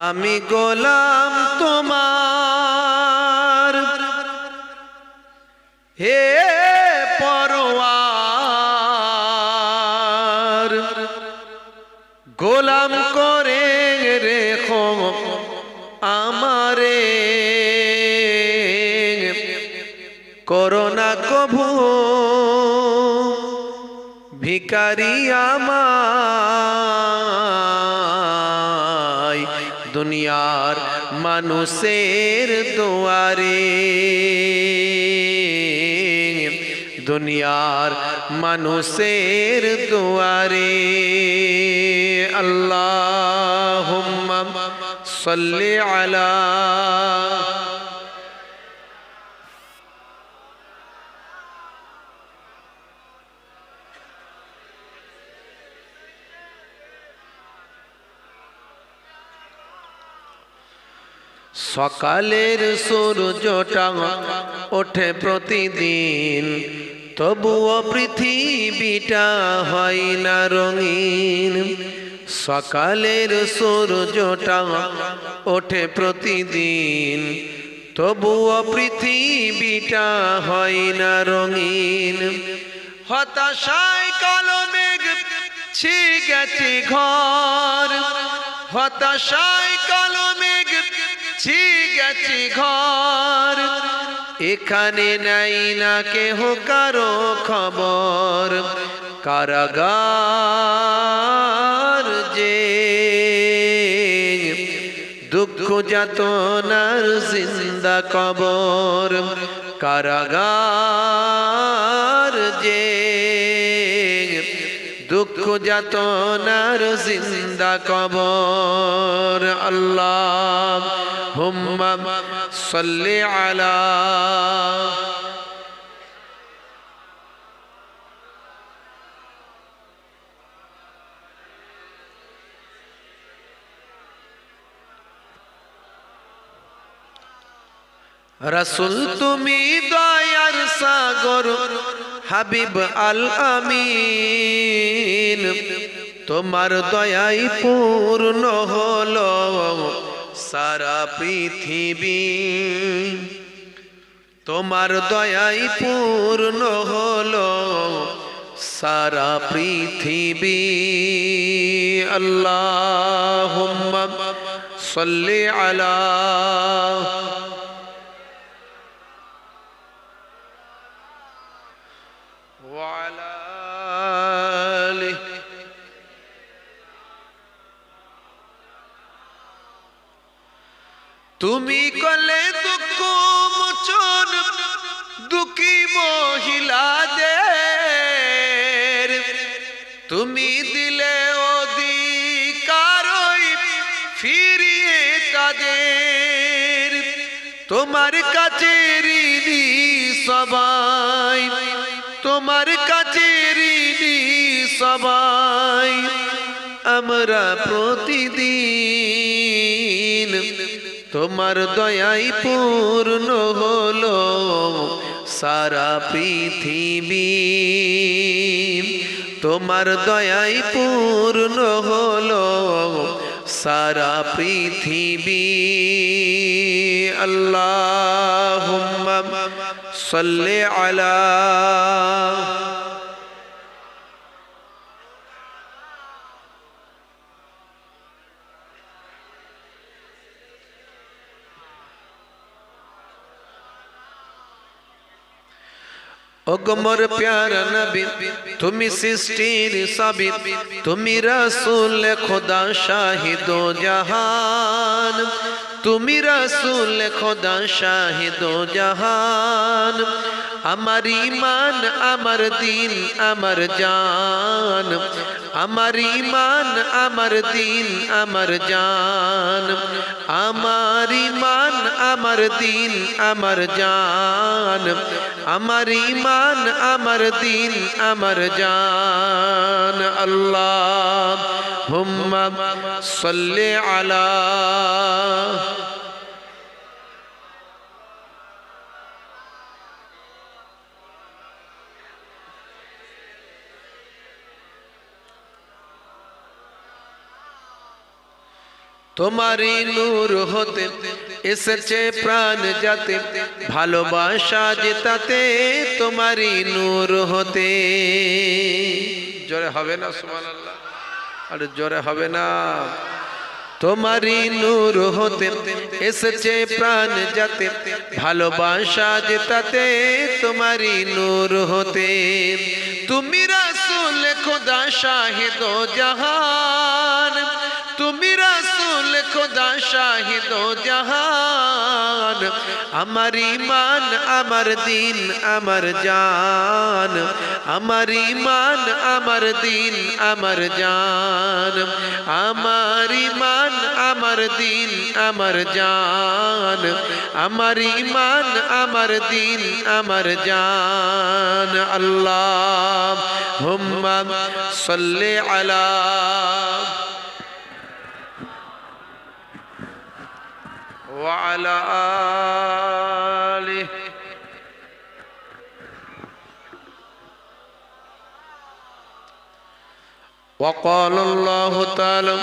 আমি গোলাম তোমার। হে পরোয়ার। গোলাম করে রেখো আমারে। করোনা কভু ভিকারি আমায় দুনিয়ার মানুষের দুয়ারে দুনিয়ার মানুষের দুয়ারে আল্লাহ সাল্লি আলা সকালের সূর্যটা ওঠে প্রতিদিন, তবুও পৃথিবীটা হয় না রঙিন। সকালের সূর্যটা ওঠে প্রতিদিন, তবুও পৃথিবীটা হয় না রঙিন। হতাশায় কালো মেঘ ছি গেছে ঘর, হতাশায় কালো গেছে ঘর। এখানে নাই না কেহ কারও খবর। কারাগার যে দুঃখ যাতনার জিন্দা কবর। কারাগার যে দুঃখ যাতনার জিন্দা কবর আল্লাহ হুম্মা সাল্লি আলা রসুল তুমি দয়ার সাগর হাবিব আল আমিন তোমার দয়াই পূর্ণ হলো সারা পৃথিবী। তোমার দয়াই পূর্ণ হলো সারা পৃথিবী। আল্লাহ সাল্লি আলা তুমি কলে দুঃখ মোচন, দুঃখী মহিলা মহিলাদের। তুমি দিলে অধিকারই ফিরিয়ে তাদের তোমার কাছে ঋণী সবাই, তোমার কাছে ঋণী সবাই। আমরা প্রতিদিন তোমার দয়াই পূর্ণ হলো সারা পৃথিবী। তোমার দয়াই পূর্ণ হলো সারা পৃথিবী। আল্লাহ সাল্লি আলা ওগমর প্যারা নবী, তুমি সৃষ্টির সবই তুমি রসুল, খোদা শাহিদ জাহান। তুমি রসুল, খোদা শাহিদ জাহান। আমার ইমান আমার দিন আমার জান আমার ইমান আমার দিন আমার জান আমার ইমান আমার দিন আমার জান আমার ইমান আমার দিন আমার জান আল্লাহ হুম্মা সাল্লি আলা তোমারই নূর হতে এসেছে প্রাণ যাতে, ভালোবাসা জেতাতে তোমারই নূর হতে। জোরে হবে না, সুবহানাল্লাহ। আরে জোরে হবে না। তোমারই নূর হতে এসেছে প্রাণ যাতে, ভালোবাসা জেতাতে তোমারই নূর হতে। তুমি রাসূল খোদা শাহিদ জাহান, তুমি রাসূল খোদা শাহিদ জাহান। আমার ইমান আমার দিন, আমার জান। আমার ইমান আমার দিন, আমার জান। আমার ইমান আমার দিন, আমার জান। আমার ইমান আমার দিন, আমার জান। আল্লাহ হুম্মা সাল্লি আলা وعلى آله وقال الله تعالى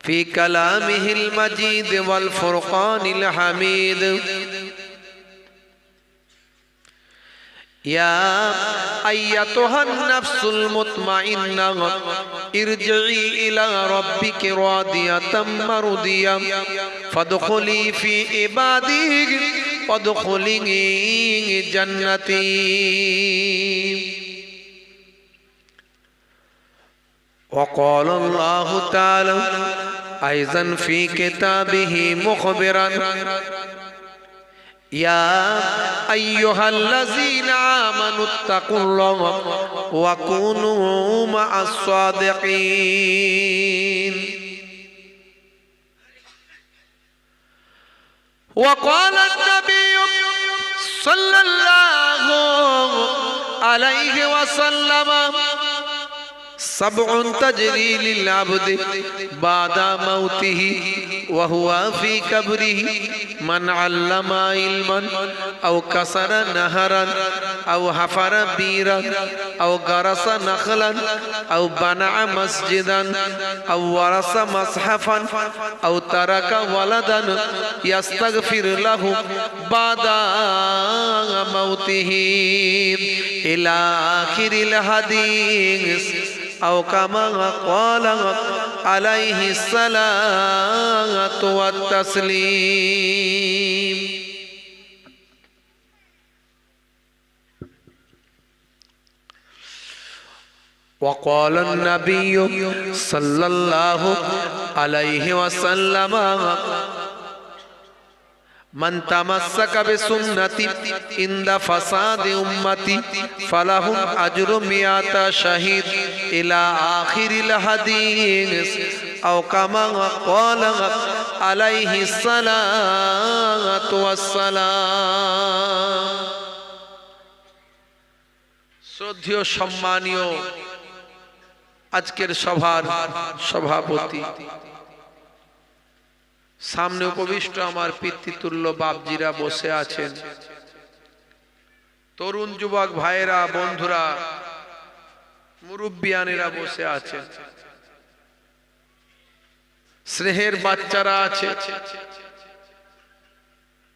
في كلامه المجيد والفرقان الحميد يا أيتها النفس المطمئنة ارجعي إلى ربك راضية مرضية فادخلي في عبادي وادخلي جنتي وقال الله تعالى أيضا في كتابه مخبرا يا أيها الذين آمنوا اتقوا الله وكونوا مع الصادقين. وقال النبي صلى الله عليه وسلم سبع تجري للعبد بعد موته وهو في كبره من علم علما أو كسر نهرا أو حفر بيرا أو غرس نخلا أو بنى مسجدا أو ورث مصحفا أو ترك ولدا يستغفر له بعد موته. إلى آخر الحديث. أو كما قال عليه الصلاة والتسليم. وقال النبي صلى الله عليه وسلم من تمسك بسنتي عند فساد أمتي فلهم أجر مئة شهيد إلى آخر الحديث أو كما قال عليه الصلاة والسلام শ্রদ্ধেয় সম্মানীয় আজকের সভার সভাপতি সামনে উপবিষ্ট আমার পিতৃতুল্য বাপজিরা বসে আছেন। তরুণ যুবক ভাইয়েরা, বন্ধুরা, মুরব্বিয়ানেরা বসে আছেন। স্নেহের বাচ্চারা আছে।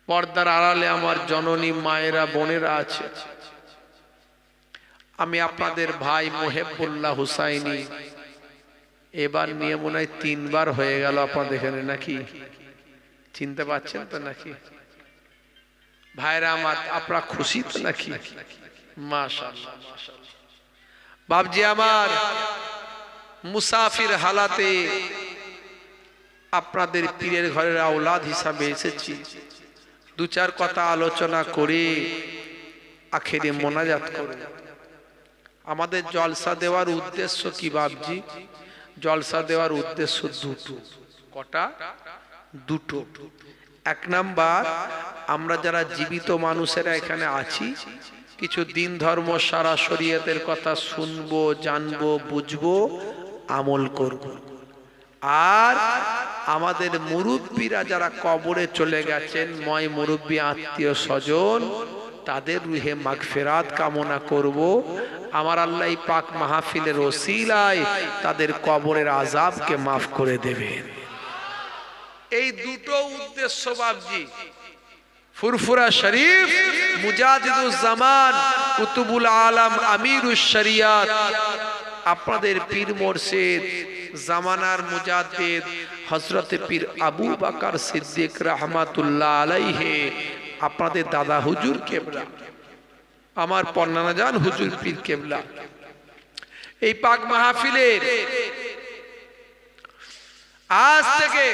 পর্দার আড়ালে আমার জননী, মায়েরা, বোনেরা আছে। আমি আপনাদের ভাই মোহেবুল্লাহ হুসাইনি এবার নিয়ে মনে হয় তিনবার হয়ে গেল আপনাদের এখানে নাকি? চিনতে পারছেন তো নাকি? ভাইরা আমার, আপনারা খুশি তো নাকি? বাবজি আমার, মুসাফির হালাতে আপনাদের পীরের ঘরের আওলাদ হিসাবে এসেছি। দু চার কথা আলোচনা করে আখেরে মোনাজাত করে আমাদের জলসা দেওয়ার উদ্দেশ্য কি বাবজি জলসা দেওয়ার উদ্দেশ্য দুটো। কটা? দুটো। এক নাম্বার, আমরা যারা জীবিত মানুষেরা এখানে আছি, কিছু দিন ধর্ম সারা শরীয়তের কথা শুনব, জানব, বুঝব, আমল করব। আর আমাদের মুরব্বীরা যারা কবরে চলে গেছেন, ময় মুরব্বী আত্মীয় স্বজন তাদের রুহে মাগফেরাত কামনা করব। আমার আল্লাহ পাক মাহফিলের ওসিলায় তাদের কবরের আজাবকে মাফ করে দেবেন। এই দুটো উদ্দেশ্য বাবজি ফুরফুরা শরীফ মুজাহিদুজ্জামান কুতুবুল আলম আমিরুশ শরিয়াত। আপনাদের পীর মোর্শেদ, জামানার মুজাদ্দিদ হজরত পীর আবু বাকার সিদ্দিক রহমাতুল্লাহ আলাইহে আপনাদের দাদা হুজুর কেবলা, আমার পন্নানা যান হুজুর পীর কেবলা। এই পাক মাহফিলের আজ থেকে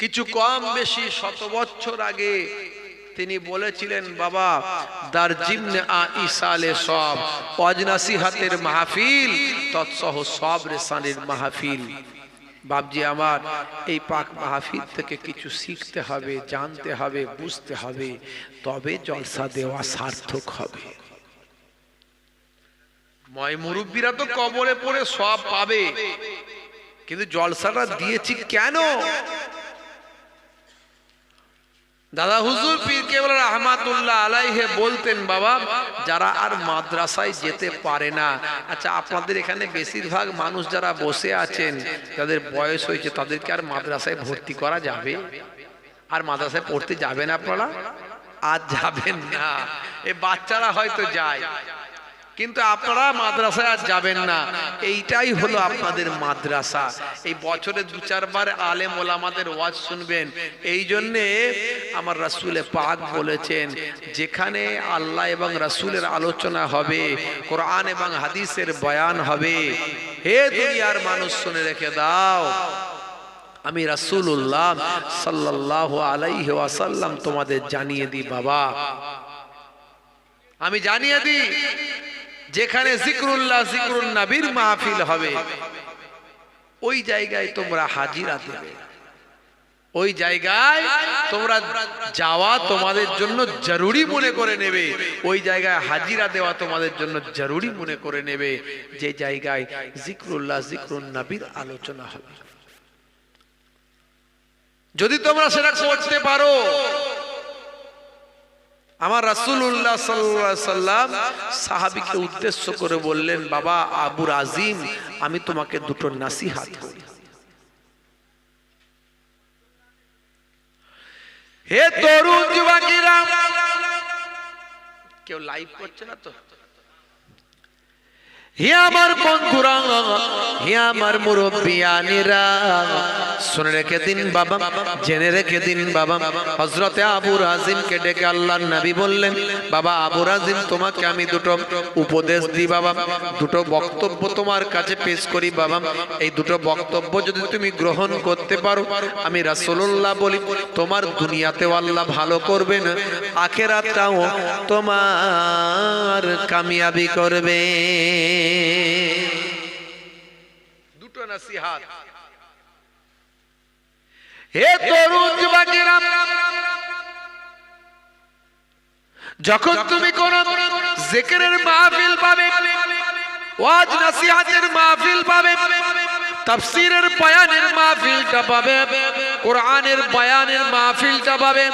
কিছু কম বেশি শত বছর আগে তিনি বলেছিলেন, বাবা, দার্জিমনে আ ইসালে সব, অজনাসিহাতের মাহফিল, তৎসহ সব রেসানের মাহফিল। বাবজি আমার এই পাক মাহফিল থেকে কিছু শিখতে হবে, জানতে হবে, বুঝতে হবে। তবে জলসা দেওয়া সার্থক হবে। ময় মুরব্বীরা তো কবরে পড়ে সব পাবে। কিন্তু জলসাটা দিয়েছি কেন? দাদা হুজুর পীর কেবল রহমাতুল্লাহ আলাইহে বলতেন, বাবা, যারা আর মাদ্রাসায় যেতে পারে না। আচ্ছা আপনাদের এখানে বেশিরভাগ মানুষ যারা বসে আছেন যাদের বয়স হয়েছে, তাদেরকে আর মাদ্রাসায় ভর্তি করা যাবে? আর মাদ্রাসায় পড়তে যাবেন আপনারা? আর যাবেন না। এ বাচ্চারা হয়তো যায়। কিন্তু আপনারা মাদ্রাসায় আর যাবেন না। এইটাই হলো আপনাদের মাদ্রাসা। এই বছরে দু চারবার আলেম ওলামাদের ওয়াজ শুনবেন। এই জন্যে আমার রাসুলে পাক বলেছেন, যেখানে আল্লাহ এবং রাসুলের আলোচনা হবে, কোরআন এবং হাদিসের বয়ান হবে, হে দুনিয়ার মানুষ শুনে রেখে দাও। আমি রাসূলুল্লাহ সাল্লাল্লাহু আলাইহি ওয়াসাল্লাম তোমাদের জানিয়ে দিই, বাবা। আমি জানিয়ে দিই যেখানে জিক্রুল্লাহ জিক্রুল নবীর মাহফিল হবে, ওই জায়গায় তোমরা হাজিরা দেবে। ওই জায়গায় তোমরা যাওয়া তোমাদের জন্য জরুরি মনে করে নেবে। ওই জায়গায় হাজিরা দেওয়া তোমাদের জন্য জরুরি মনে করে নেবে। যে জায়গায় জিক্রুল্লাহ জিক্রুল নবীর আলোচনা হবে। যদি তোমরা সেটা করতে পারো আমার রাসুল্লাহ সাল্লাম সাহাবিকে উদ্দেশ্য করে বললেন, বাবা, আবুর আজিম, আমি তোমাকে দুটো নাসিহাত করি। হে তরুণ কেউ লাইভ করছে না তো? হে আমার বন্ধুরা, হে আমার মুরব্বিয়ানিরা, শুনে রেখে দিন বাবা, জেনে রেখে দিন বাবা হজরতে আবুর আজিমকে ডেকে আল্লাহ নবী বললেন, বাবা আবুর আজিম তোমাকে আমি দুটো উপদেশ দিই বাবা, দুটো বক্তব্য তোমার কাছে পেশ করি বাবা, এই দুটো বক্তব্য যদি তুমি গ্রহণ করতে পারো, আমি রাসূলুল্লাহ বলি, তোমার দুনিয়াতেও আল্লাহ ভালো করবে করবেন আখেরাতটাও তোমার কামিয়াবি করবে দুটো নসিহাত। হে তরুণ যুবকেরা, যখন তুমি কোন জিকিরের মাহফিল পাবে, ওয়াজ নসিহাতের মাহফিল পাবে, তাফসীরের বয়ানের মাহফিলটা পাবে, কোরআনের বয়ানের মাহফিলটা পাবে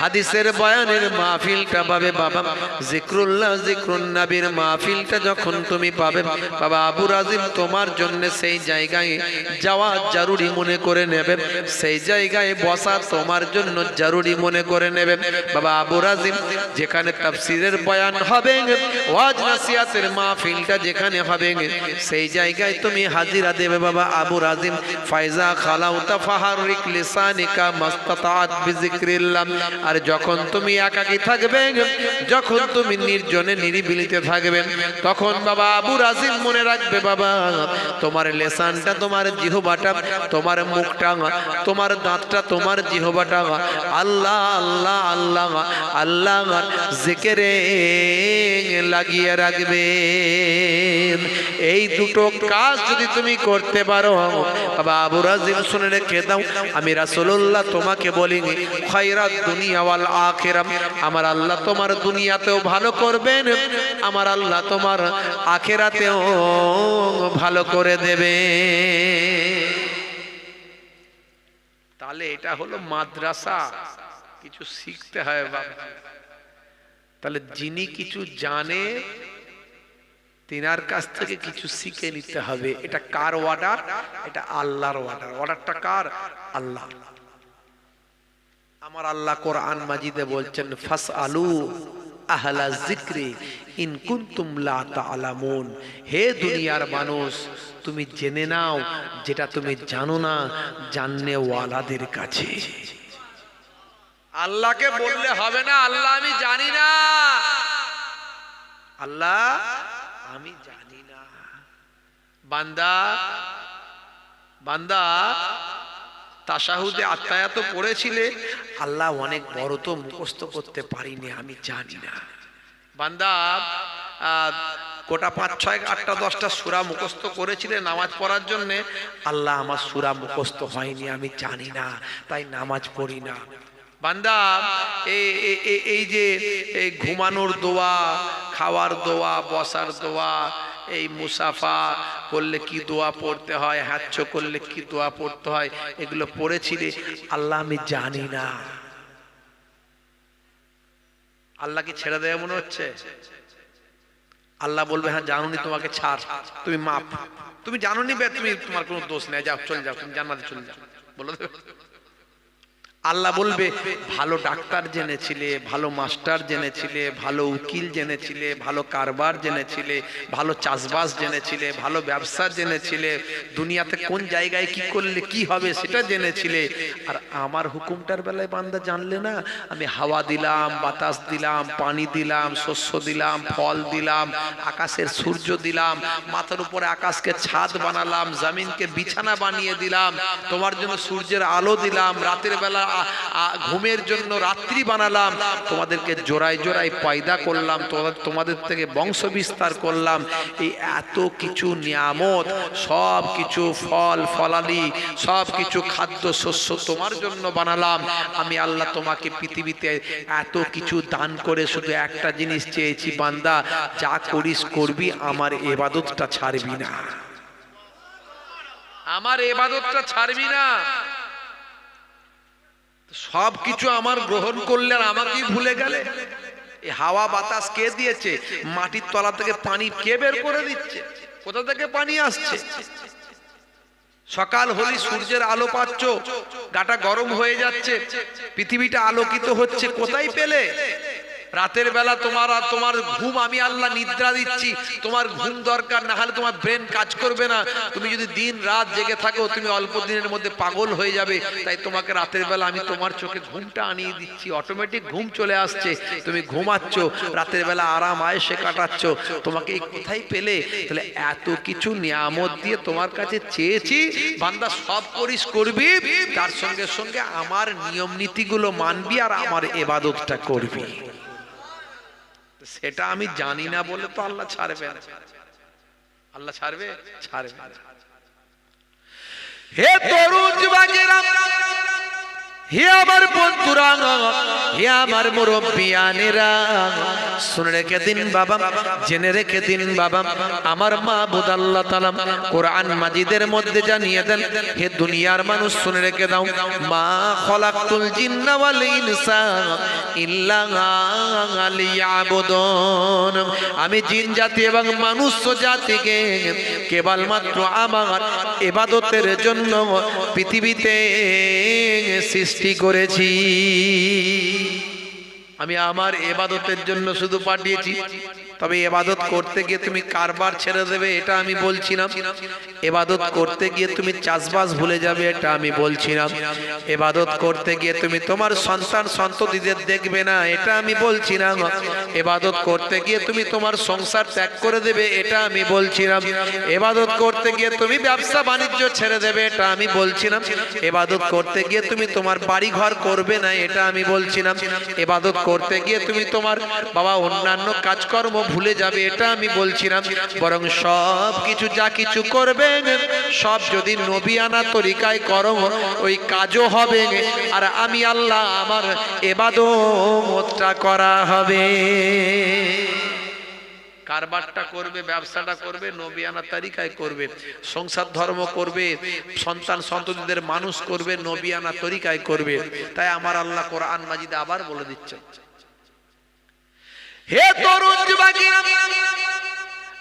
হাদিসের বয়ানের মাহফিলটা পাবে বাবা। জিক্রুল্লাহ জিক্রুন নবীর মাহফিলটা যখন তুমি পাবে, বাবা আবু রাজিম তোমার জন্য সেই জায়গায় যাওয়া জরুরি মনে করে নেবে। সেই জায়গায় বসা তোমার জন্য জরুরি মনে করে নেবে। বাবা আবু রাজিম যেখানে তাফসীরের বয়ান হবে, ওয়াজ নাসিয়াতের মাহফিলটা যেখানে হবে, সেই জায়গায় তুমি হাজিরা দেবে বাবা আবু রাজিম ফাইজা খালাউতা ফাহারিক লিসানিকা মাস্তাতাত বিজিক্রিল্লাহ। আর যখন তুমি একাকী থাকবে, যখন তুমি নির্জনে নিরিবিলিতে থাকবে, তখন বাবা আবু রাজিম মনে রাখবে, বাবা, তোমার লেসানটা, তোমার জিহবাটা, তোমার মুখটা, তোমার দাঁতটা, তোমার জিহবাটা, আল্লাহ আল্লাহ আল্লাহ আল্লাহ, জিকেরে লাগিয়ে রাখবে। এই দুটো কাজ যদি তুমি করতে পারো, বাবা আবু রাজিম শুনে রেখে দাও, আমি রাসূলুল্লাহ তোমাকে বলিনি, খয়রাত দুনিয়া ওয়াল আখিরাম আমার আল্লাহ তোমার দুনিয়াতেও ভালো করবেন, আমার আল্লাহ তোমার আখেরাতেও ভালো করে দেবে। তাহলে এটা হলো মাদ্রাসা। কিছু শিখতে হয় বাবা তাহলে যিনি কিছু জানে, তিনার কাছ থেকে কিছু শিখে নিতে হবে। এটা কার অর্ডার এটা আল্লাহর অর্ডার অর্ডারটা কার? আল্লাহ। আমার আল্লাহ কোরআন মাজিদে বলছেন ফাস আলু আহলা জিক্রি ইন কুনতুম লা তাআলামুন। হে দুনিয়ার মানুষ, তুমি জেনে নাও যেটা তুমি জানো না, জাননে ওয়ালাদের কাছে। আল্লাহকে বললে হবে না, আল্লাহ, আমি জানি না। আল্লাহ, আমি জানি না। বান্দা বান্দা তাসাহুদে আত্মায়াত পড়েছিলে আল্লাহ অনেক বড় তো মুখস্থ করতে পারিনি আমি জানি না। বান্দা গোটা পাঁচ ছয় আটটা দশটা সুরা মুখস্থ করেছিলে নামাজ পড়ার জন্য। আল্লাহ আমার সুরা মুখস্থ হয়নি আমি জানি না তাই নামাজ পড়ি না। বান্দা এই যে এই ঘুমানোর দোয়া খাওয়ার দোয়া বসার দোয়া এই মুসাফা করলে কি দোয়া পড়তে হয়? হ্যাচ্ছ করলে কি দোয়া পড়তে হয়? এগুলো পড়েছিলে? আল্লাহ আমি জানি না। আল্লাহ কি ছেড়ে দেবে মনে হচ্ছে? আল্লাহ বলবে হ্যাঁ জানুনি তোমাকে, ছাড়। তুমি মাপ তুমি জানুনি বে, তুমি তোমার কোনো দোষ নেই। যাও, চলে যাও, তুমি জান্নাতে চলে যাও। বলে দেবে। আল্লাহ বলবে ভালো ডাক্তার জেনেছিলে ভালো মাস্টার জেনেছিলে ভালো উকিল জেনেছিলে ভালো কারবার জেনেছিলে ভালো চাষবাস জেনেছিলে ভালো ব্যবসা জেনেছিলে দুনিয়াতে কোন জায়গায় কি করলে কি হবে সেটা জেনেছিলে। আর আমার হুকুমটার বেলায় বান্দা জানলে না আমি হাওয়া দিলাম বাতাস দিলাম পানি দিলাম শস্য দিলাম ফল দিলাম আকাশের সূর্য দিলাম মাথার উপরে আকাশকে ছাদ বানালাম জমিনকে বিছানা বানিয়ে দিলাম তোমার জন্য সূর্যের আলো দিলাম রাতের বেলা ঘুমের জন্য রাত্রি বানালাম, তোমাদেরকে জোড়ায় জোড়ায় পয়দা করলাম তোমাদের থেকে বংশ বিস্তার করলাম। এই এত কিছু নিয়ামত, সব কিছু ফল, ফলালি, সব কিছু খাদ্য শস্য তোমার জন্য বানালাম। আমি আল্লাহ তোমাকে পৃথিবীতে এত কিছু দান করে শুধু একটা জিনিস চেয়েছি, বান্দা, যা করিস করবি, আমার এবাদতটা ছাড়বি না। আমার এবাদতটা ছাড়বি না। সব কিছু আমার গ্রহণ করলে আর আমাকেই ভুলে গেলে? হাওয়া বাতাস কে দিয়েছে? মাটির তলা থেকে পানি কে বের করে দিচ্ছে? কোথা থেকে পানি আসছে? সকাল হলি সূর্যের আলো পাচ্ছ। গাটা গরম হয়ে যাচ্ছে। পৃথিবীটা আলোকিত হচ্ছে। কোথায় পেলে? রাতের বেলা তোমার আর তোমার ঘুম, আমি আল্লাহ নিদ্রা দিচ্ছি। তোমার ঘুম দরকার, না হলে তোমার ব্রেন কাজ করবে না। তুমি যদি দিন রাত জেগে থাকো, তুমি অল্প দিনের মধ্যে পাগল হয়ে যাবে। তাই তোমাকে রাতের বেলা আমি তোমার চোখে ঘুমটা আনিয়ে দিচ্ছি। অটোমেটিক ঘুম চলে আসছে। তুমি ঘুমাচ্ছ, রাতের বেলা আরাম, আয়েসে কাটাচ্ছ। তোমাকে এই কোথায় পেলে, তাহলে এত কিছু নিয়ামত দিয়ে তোমার কাছে চেয়েছি, বান্দা সব করিস করবি, তার সঙ্গে সঙ্গে আমার নিয়ম নীতিগুলো মানবি আর আমার এবাদতটা করবি। সেটা আমি জানি না বলে তো আল্লাহ ছাড়বে আল্লাহ ছাড়বে? ছাড়বে। হে তরুণ যুবকেরা হে আমার বন্ধুরা, হে আমার মুরব্বিয়ানেরা, শুনে রেখে দিন বাবা, জেনে রেখে দিন বাবা, আমার মা বুদ আল্লাহ তাআলা কোরআন মাজিদের মধ্যে জানিয়ে দেন, হে দুনিয়ার মানুষ শুনে রেখে দাও, মা খলাকতুল জিন্না ওয়াল ইনসা ইল্লা আমি জিন জাতি এবং মানুষ জাতিকে কেবলমাত্র আমার ইবাদতের জন্য পৃথিবীতে সৃষ্টি করেছি। আমি আমার এবাদতের জন্য শুধু পাঠিয়েছি। তবে এবাদত করতে গিয়ে তুমি কারবার ছেড়ে দেবে, এটা আমি বলছি না এবাদত করতে গিয়ে তুমি চাষবাস ভুলে যাবে, এটা আমি বলছি না এবাদত করতে গিয়ে তুমি তোমার সন্তান সন্ততিদের দেখবে না, এটা আমি বলছি না এবাদত করতে গিয়ে তুমি তোমার সংসার ত্যাগ করে দেবে, এটা আমি বলছি না এবাদত করতে গিয়ে তুমি ব্যবসা বাণিজ্য ছেড়ে দেবে, এটা আমি বলছি না এবাদত করতে গিয়ে তুমি তোমার বাড়ি ঘর করবে না, এটা আমি বলছি না এবাদত করতে গিয়ে তুমি তোমার বাবা অন্যান্য কাজকর্ম ভুলে যাবে, এটা আমি বলছিলাম। বরং সব কিছু যা কিছু করবে সব যদি নবিয়ানা তরিকায় করো, ওই কাজও হবে। আর আমি আল্লাহ, আমার এবাদতটা করা হবে। কারবারটা করবে, ব্যবসাটা করবে নবিয়ানা তারিকায় করবে, সংসার ধর্ম করবে, সন্তান সন্ততিদের মানুষ করবে নবিয়ানা তরিকায় করবে। তাই আমার আল্লাহ কোরআন মাজিদে আবার বলে দিচ্ছেন হে তরুণ যুবকেরা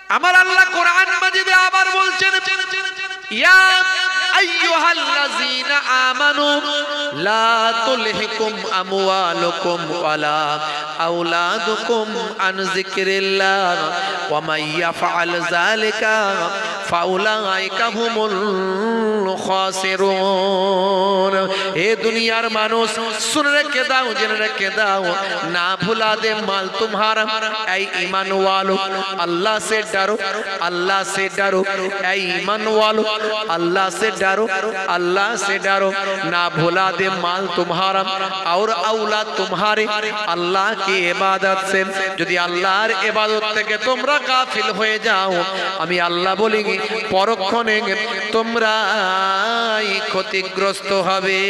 আমার আল্লাহ কোরআন মাজিদে আবার বলছেন ইয়া দুনিয়ার মানুষ, শুনে রেখে দাও, জেনে রেখে দাও, না ভুলা দে মাল তুমার। এই ইমান আল্লাহ সে ডারো, আল্লাহ সে ডারো, এই ইমান আল্লাহ সে डरो अल्लाह से डरो ना भुला दे माल तुम्हारा और औलाद तुम्हारे अल्लाह की इबादत से যদি আল্লাহর ইবাদত থেকে তোমরা গাফিল হয়ে যাও আমি আল্লাহ বলি পরক্ষণে তোমরাই ক্ষতিগ্রস্ত হবে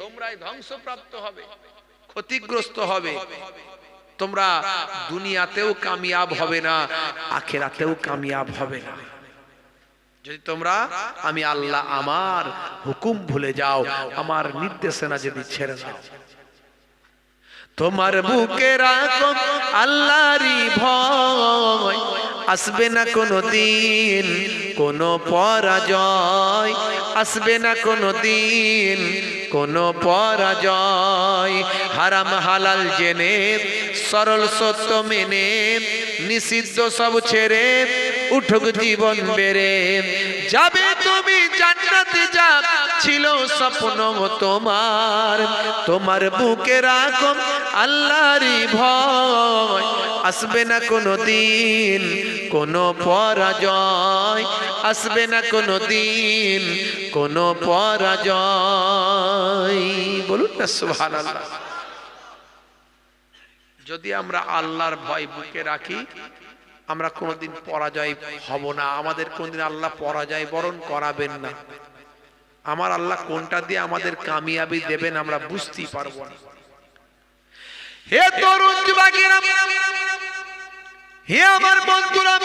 তোমরাই ধ্বংসপ্রাপ্ত হবে ক্ষতিগ্রস্ত হবে তোমরা দুনিয়াতেও কামিয়াব হবে না আখেরাতেও কামিয়াব হবে না যদি তোমরা, আমি আল্লাহ আমার হুকুম ভুলে যাও, আমার নির্দেশনা যদি ছেড়ে দাও। তোমার বুকে রাখো আল্লাহরই ভয়, আসবে না কোনো দিন কোনো পরাজয়, আসবে না কোনো দিন কোনো পরাজয়। হারাম হালাল জেনে, সরল সত্য মেনে, নিষিদ্ধ সব ছেড়ে উঠুক জীবন বেড়ে। যাবে তুমি জান্নাতে যা ছিল স্বপ্ন তোমার। তোমার বুকে রাখো আল্লাহরই ভয়। আসবে না কোনো দিন কোনো পরাজয়। আসবে না কোনো দিন কোনো পরাজয়। বলুন না, সুবহানাল্লাহ। যদি আমরা আল্লাহর ভয় বুকে রাখি আমরা কোনোদিন পরাজয় হব না। আমাদের কোনদিন আল্লাহ পরাজয় বরণ করাবেন না। আমার আল্লাহ কোনটা দিয়ে আমাদের কামিয়াবি দেবেন আমরা বুঝতেই পারব না। হে তরুণ যুবকেরা, হে আমার বন্ধুরা,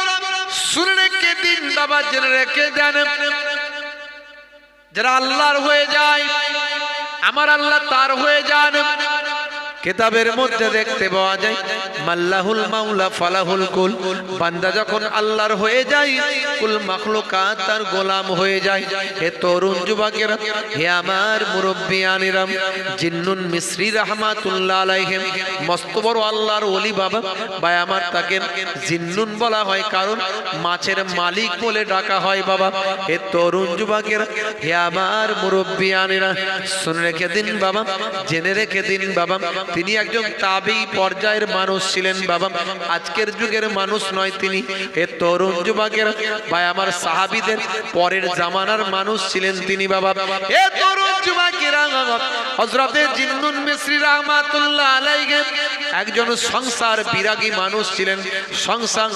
শুনে রেখে দিন, বাবা, জেনে রেখে দেন। যারা আল্লাহর হয়ে যায়, আমার আল্লাহ তার হয়ে যান। কেতাবের মধ্যে দেখতে পাওয়া যায়, মাল্লাহুল মাওলা ফালাহুল কুল। বান্দা যখন আল্লাহর হয়ে যায়, কুল মাখলুকাত তার গোলাম হয়ে যায়। হে তরুণ যুবকেরা, হে আমার মুরব্বিয়ানিরাম জিন্নুন মিশ্রি রাহমাতুল্লাহ আলাইহিম। মস্ত বড় আল্লাহর ওলি বাবা। ভাই, আমার তাকে জিন্নুন বলা হয় কারণ মাছের মালিক বলে ডাকা হয় বাবা। হে তরুণ যুবকেরা, হে আমার মুরব্বী মুরব্বিয়ানিরা, শুনে রেখে দিন বাবা, জেনে রেখে দিন বাবা। তিনি একজন তাবি পর্যায়ের মানুষ ছিলেন, বাবা, আজকের যুগের মানুষ নয় তিনি। এ তরুণ যুবকের ভাই, আমার সাহাবিদের পরের জামানার মানুষ ছিলেন তিনি, বাবা। এ তরুণ যুবকেরা হজরতে জিন্নুন মিশ্রি রহমাতুল্লাহ আলাইহি একজন সংসার বিরাগী মানুষ ছিলেন, সংসার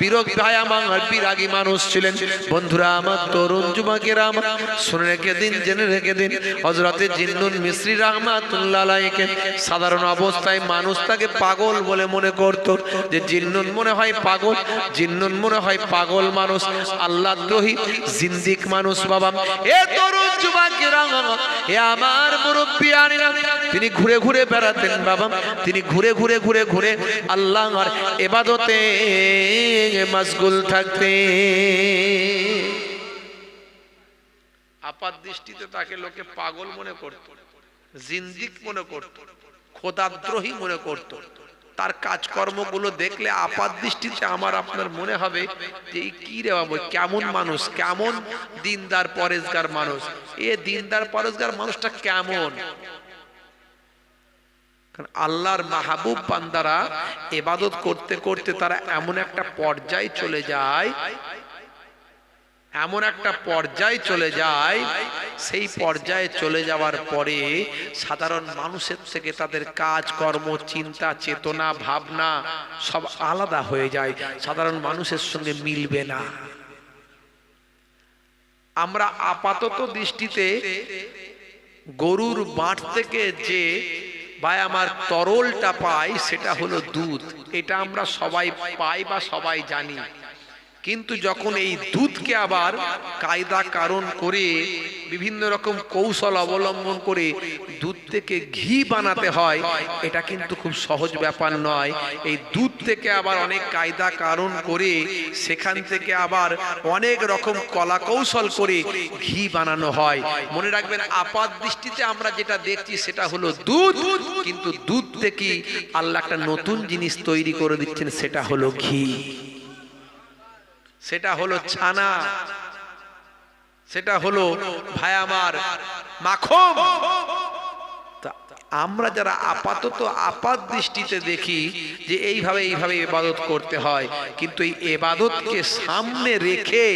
বিরোগ ভাই আমার বিরাগী মানুষ ছিলেন। বন্ধুরা, আমার তরুণ যুবকেরা, আমার শুনে রেখে দিন, জেনে রেখে দিন হজরতে জিন্নুন মিশ্রি রহমাতুল্লাহ আলাইহিকে সাধারণ অবস্থায় মানুষ তাকে পাগল বলে মনে করত যে জিন্নুন মনে হয় পাগল, জিন্নুন মনে হয় পাগল মানুষ আল্লাহ দ্রোহী, জিন্দিক মানুষ বাবা। এ তরুণ যুবকেরা, এ আমার মুরব্বী আনিরা, তিনি ঘুরে ঘুরে বেড়াতেন বাবা, তিনি ঘুরে ঘুরে ঘুরে ঘুরে আল্লাহর এবাদতে মশগুল থাকতে। আপাত দৃষ্টিতে তাকে লোকে পাগল মনে করত, জিন্দিক মনে করত খোদাদ্রোহী মনে করত। তার কাজকর্মগুলো দেখলে আপাত দৃষ্টিতে আমার আপনার মনে হবে যে কি রে বাবু, কেমন মানুষ, কেমন দিনদার, পরেজগার মানুষ। এ দিনদার, পরেজগার মানুষটা কেমন? কারণ আল্লাহর মাহবুব বান্দারা এবাদত করতে করতে তারা এমন একটা পর্যায়ে চলে যায়, এমন একটা পর্যায়ে চলে যায়, সেই পর্যায়ে চলে যাওয়ার পরে সাধারণ মানুষের থেকে তাদের কাজ কর্ম চিন্তা, চেতনা, ভাবনা সব আলাদা হয়ে যায়, সাধারণ মানুষের সঙ্গে মিলবে না। আমরা আপাতত দৃষ্টিতে গরুর মাঠ থেকে যে ভাই আমার তরলটা পাই সেটা হলো দুধ। এটা আমরা সবাই পাই বা সবাই জানি। কিন্তু যখন এই দুধকে আবার কায়দা কারণ করে বিভিন্ন রকম কৌশল অবলম্বন করে দুধ থেকে ঘি বানাতে হয়, এটা কিন্তু খুব সহজ ব্যাপার নয়। এই দুধ থেকে আবার অনেক কায়দা কারণ করে সেখান থেকে আবার অনেক রকম কলা কৌশল করে ঘি বানানো হয়। মনে রাখবেন, আপাত দৃষ্টিতে আমরা যেটা দেখছি সেটা হলো দুধ, কিন্তু দুধ থেকে আল্লাহ একটা নতুন জিনিস তৈরি করে দিচ্ছেন, সেটা হলো ঘি। সেটা হলো ছানা। সেটা হলো ভায়ামার আমার মাখন আমরা যারা আপাতত আপাত দৃষ্টিতে দেখি যে এইভাবে এইভাবে এবাদত করতে হয়, কিন্তু এই এবাদতকে সামনে রেখে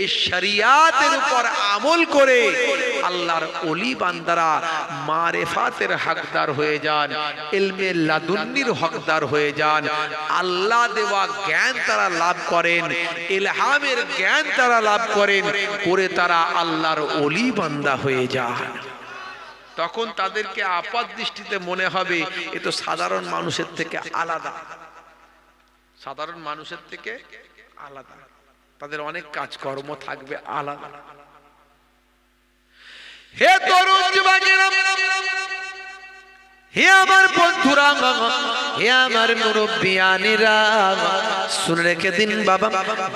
এই শরিয়াতের উপর আমল করে আল্লাহর অলি বান্দারা মারেফাতের হকদার হয়ে যান এলমে লাদুন্নির হকদার হয়ে যান। আল্লাহ দেওয়া জ্ঞান তারা লাভ করেন, ইলহামের জ্ঞান তারা লাভ করেন, করে তারা আল্লাহর অলি বান্দা হয়ে যান। তখন তাদেরকে আপাত দৃষ্টিতে মনে হবে, এ তো সাধারণ মানুষের থেকে আলাদা। সাধারণ মানুষের থেকে আলাদা। তাদের অনেক কাজকর্ম থাকবে আলাদা। হে তরুণ হে আমার বন্ধুরা, হে আমার মুরব্বিয়ানিরা শুনে রেখে দিন বাবা,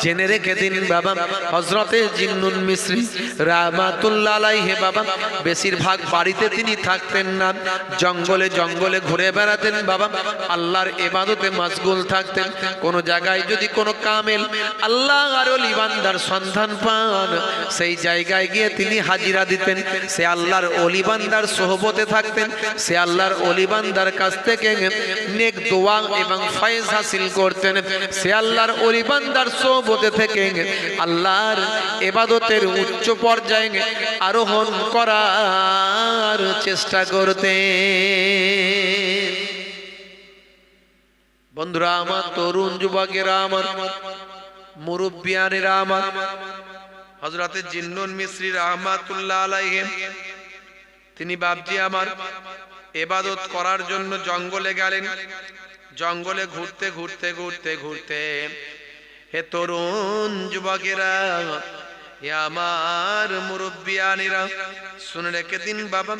জেনে রেখে দিন বাবা হজরতে জিন্নুন মিশ্রি রাহমাতুল্লাহ আলাইহি বাবা, বেশিরভাগ বাড়িতে তিনি থাকতেন না, জঙ্গলে জঙ্গলে ঘুরে বেড়াতেন বাবা, আল্লাহর ইবাদতে মশগুল থাকতেন, কোন জায়গায় যদি কোনো কামেল আল্লাহ আর অলিবান্দার সন্ধান পান, সেই জায়গায় গিয়ে তিনি হাজিরা দিতেন, সে আল্লাহর অলিবান্দার সোহবতে থাকতেন, সে আল্লাহর অলিবান্দার কাছ থেকে নেক দোয়া এবং ফয়েজ হাসিল করতেন। সে আল্লাহর অলিবান্দার সোহবতে থেকে আল্লাহর এবাদতের উচ্চ পর্যায়ে আরোহণ করার চেষ্টা করতেন। বন্ধুরা আমার, তরুণ যুবকেরা আমার, মুরব্বিয়ানেরা আমার হজরতে জিন্নুন মিশ্রি রহমাতুল্লাহ আলাইহিম, তিনি বাপজি আমার এবাদত করার জন্য জঙ্গলে গেলেন। জঙ্গলে ঘুরতে ঘুরতে ঘুরতে ঘুরতে হে তরুণ যুবকেরা আমার মুরব্বিয়ানিরা, শুনে রেখে দিন বাবা।